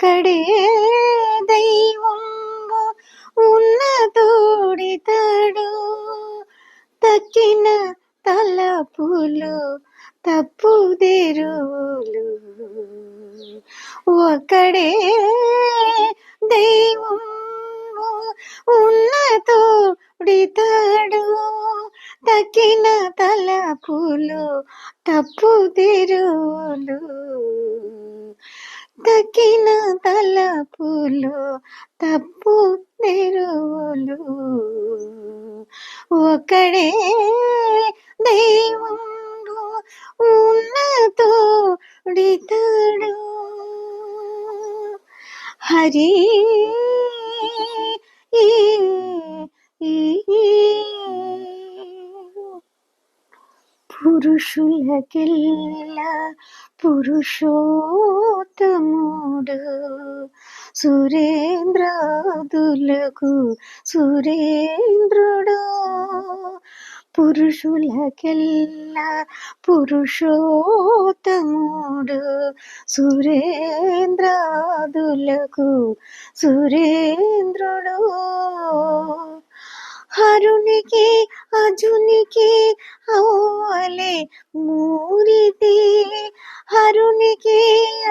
అక్కడే దైవం ఉన్న తోడితాడు తక్కిన తలపులు తప్పుదెరువులు. ఒక్కడే దైవం ఉన్న తోడితాడు తక్కిన తలపులు తప్పుదెరువులు. తక్కిన తలపులు తప్పు తెరువులు. ఒకడే దైవం ఉన్నతోడితడు హరి ఈ ఈ పురుషులకెల్లా పురుషోత్తముడు. సురేంద్రాదులకు సురేంద్రుడు. పురుషులకెల్లా పురుషోత్తముడు. సురేంద్రాదులకు సురేంద్రుడు. ಹರುಣಿಗೆ ಅಜುನಿಗೆ ಅವಲೆ ಮೂರಿದೆ ಹರುಣಿಗೆ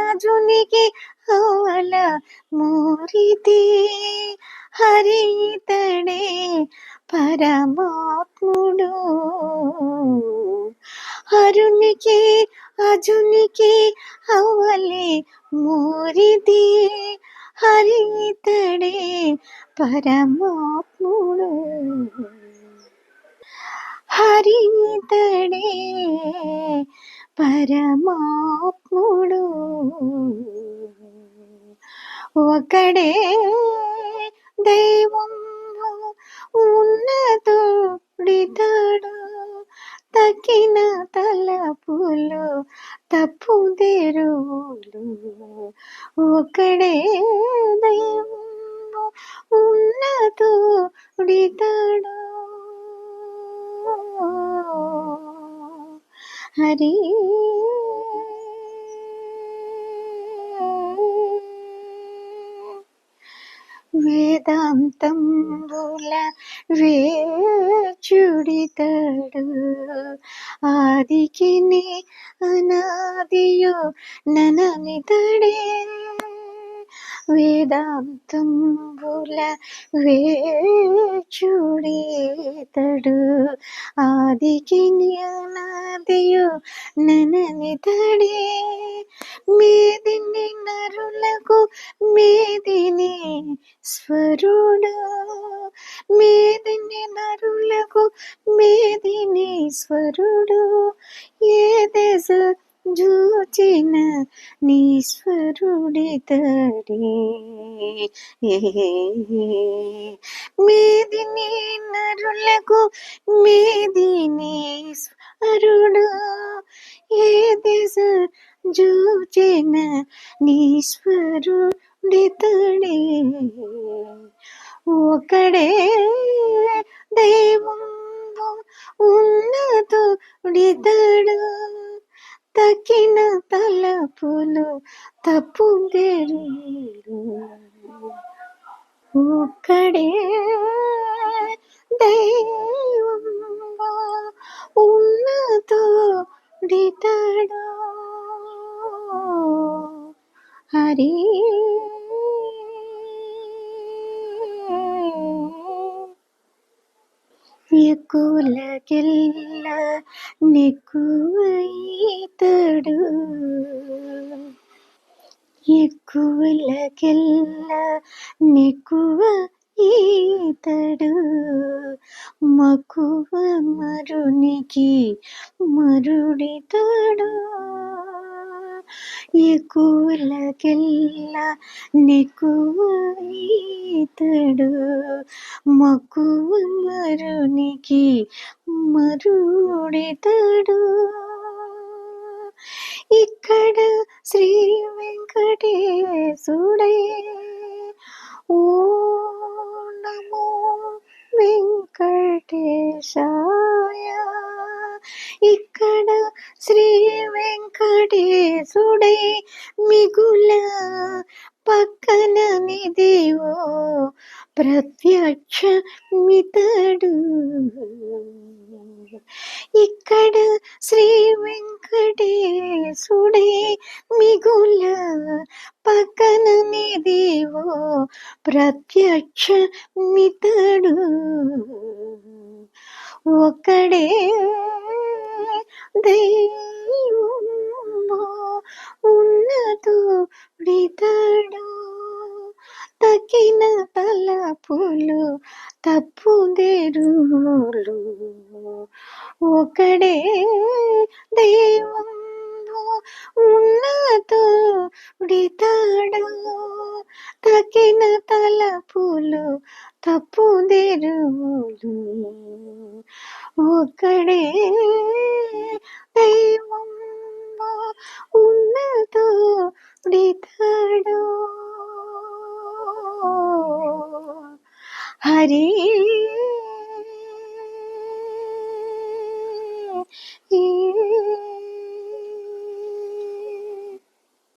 ಅಜುನಿಗೆ ಅವಲ ಮೂರಿದೆ ಹರಿತಣೆ ಪರಮಾತ್ಮುಡು ಹರುಣಿಗೆ ಅಜುನಿಗೆ ಅವಲೆ ಮೂರಿದೆ హరితడే పరమాత్ముడు హరితడే పరమాత్ముడు ఒకడే దైవం ఉన్నతోడితాడు తక్కిన తలపులు తప్పుదెరువులు ఒకడే దైవం ఉన్నతోడితాడు హరి వేదాంతంబుల వేచుడితడు ఆదికి అనాదియో ననమితడే వేదాంతంబుల వేచుడితడు ఆదికి అనాదియో నననితడే మేదిని నరులకు మేదిని స్వరుడు. మేదిని నరులకు మేదిని స్వరుడు. ఏ దేశ జూచిన నీశ్వరుడితడే మేదిని నరులకు మేదిని నీశ్వరుడు ఏ దిశ జూచిన నీశ్వరుడితడే ఒకడే దైవం ఉన్నతుడితడు తక్కిన తలపులు తప్పుదెరులు ఒక్కడే ఎక్కులకెల్ల నెక్కువైతడు ఎక్కువలకెల్ల నెక్కువ ఈతడు. మక్కువ మరునికి మరుడితడు. ఎక్కువలకెల్లా నెక్కువ ఈతడు. మక్కువ మరునికి మరుడితడు ఇక్కడ శ్రీ వెంకటేశుడే ఓ ప్రత్యక్ష మితడు ఇక్కడ శ్రీ వెంకటేశుడే మిగుల పక్కన నిదివో ప్రత్యక్ష మితడు దైవం తప్పుదెరులు ఒకడే దైవము ఉన్నతుడితడు తకిన తలపులు తప్పుదెరులు ఒకడే దైవం ఉన్నతుడితడు హరి